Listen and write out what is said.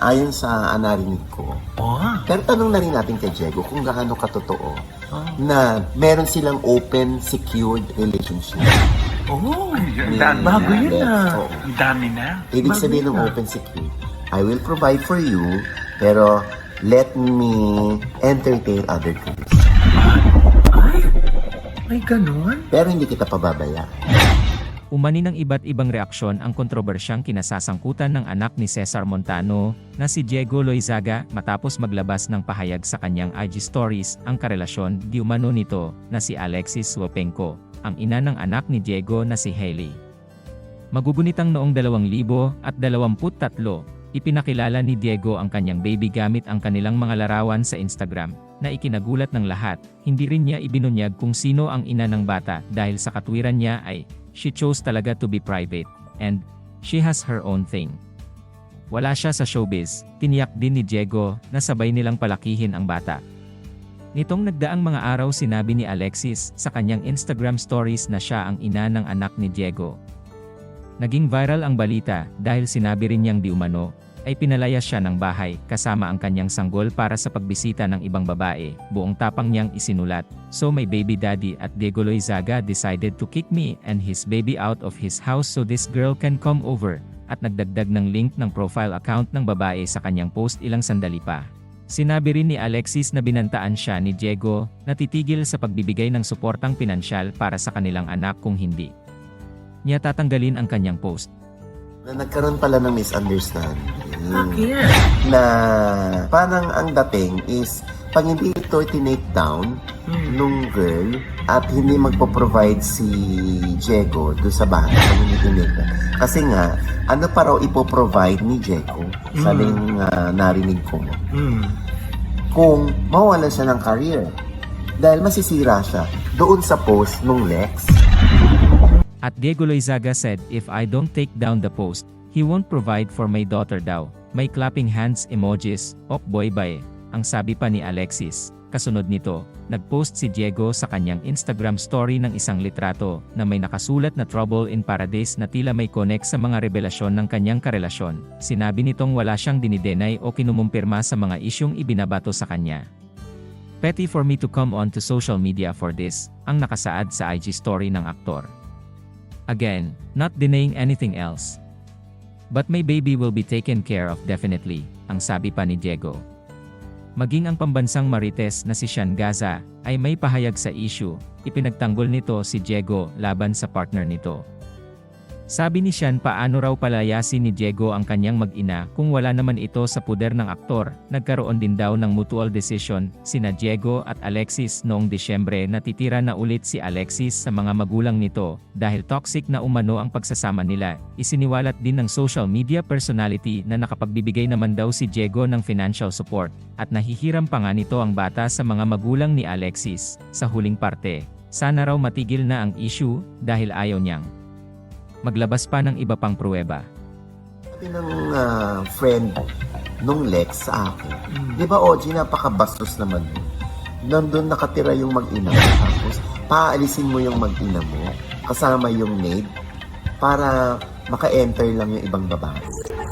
Ayon sa anarinig ko, Oh. pero tanong na rin natin kay Diego kung gaano katotoo Oh. na meron silang open, secured relationship. Oh. Ni Bago yun Alex. ah. Oo. Ang dami na. Ibig Bago sabihin ng open secured, I will provide for you, pero let me entertain other things. Ay, may ganon? Pero hindi kita pababaya. Umani ng iba't ibang reaksyon ang kontrobersyang kinasasangkutan ng anak ni Cesar Montano, na si Diego Loizaga, matapos maglabas ng pahayag sa kanyang IG stories ang karelasyon di umano nito, na si Alexis Swapenko, ang ina ng anak ni Diego na si Hailey. Magugunitang noong 2023, ipinakilala ni Diego ang kanyang baby gamit ang kanilang mga larawan sa Instagram, na ikinagulat ng lahat, hindi rin niya ibinunyag kung sino ang ina ng bata dahil sa katwiran niya ay, she chose talaga to be private, and, she has her own thing. Wala siya sa showbiz, tiniyak din ni Diego na sabay nilang palakihin ang bata. Nitong nagdaang mga araw sinabi ni Alexis sa kanyang Instagram stories na siya ang ina ng anak ni Diego. Naging viral ang balita dahil sinabi rin niyang di umano, ay pinalaya siya ng bahay kasama ang kanyang sanggol para sa pagbisita ng ibang babae, buong tapang niyang isinulat, So my baby daddy at Diego Loizaga decided to kick me and his baby out of his house so this girl can come over, at nagdagdag ng link ng profile account ng babae sa kanyang post ilang sandali pa. Sinabi rin ni Alexis na binantaan siya ni Diego na titigil sa pagbibigay ng suportang pinansyal para sa kanilang anak kung hindi. Niya tatanggalin ang kanyang post. Na nagkaroon pala ng misunderstanding. Bakit? Na parang ang dating is, pag hindi ito tinake down Hmm. nung girl at hindi magpo-provide si Diego do sa bahay pag hindi tinake down. Kasi nga, ano pa raw ipoprovide ni Diego sa Mm. ling ah, narinig ko Hmm. kung mawalan siya ng career. Dahil masisira siya doon sa post nung Lex. At Diego Loizaga said if I don't take down the post, he won't provide for my daughter daw. May clapping hands emojis, ok boy bye, ang sabi pa ni Alexis. Kasunod nito, nagpost si Diego sa kanyang Instagram story ng isang litrato na may nakasulat na Trouble in Paradise na tila may connect sa mga revelasyon ng kanyang karelasyon. Sinabi nitong wala siyang dinidenay o kinumumpirma sa mga isyong ibinabato sa kanya. Petty for me to come on to social media for this, ang nakasaad sa IG story ng aktor. Again, not denying anything else. But my baby will be taken care of definitely, ang sabi pa ni Diego. Maging ang pambansang marites na si Sean Gaza, ay may pahayag sa issue, ipinagtanggol nito si Diego laban sa partner nito. Sabi ni Sean paano raw palayasin ni Diego ang kanyang mag-ina kung wala naman ito sa puder ng aktor, nagkaroon din daw ng mutual decision, sina Diego at Alexis noong Disyembre na titira na ulit si Alexis sa mga magulang nito, dahil toxic na umano ang pagsasama nila, isiniwalat din ng social media personality na nakapagbibigay naman daw si Diego ng financial support, at nahihiram pa nga nito ang bata sa mga magulang ni Alexis, sa huling parte. Sana raw matigil na ang issue, dahil ayaw niyang maglabas pa ng iba pang pruweba. Sabi ng ah, friend nung Lex sa akin, di ba OG, napakabastos naman mo. Nandun nakatira yung mag-ina mo, tapos paalisin mo yung mag-ina mo, kasama yung maid, para maka-enter lang yung ibang babae.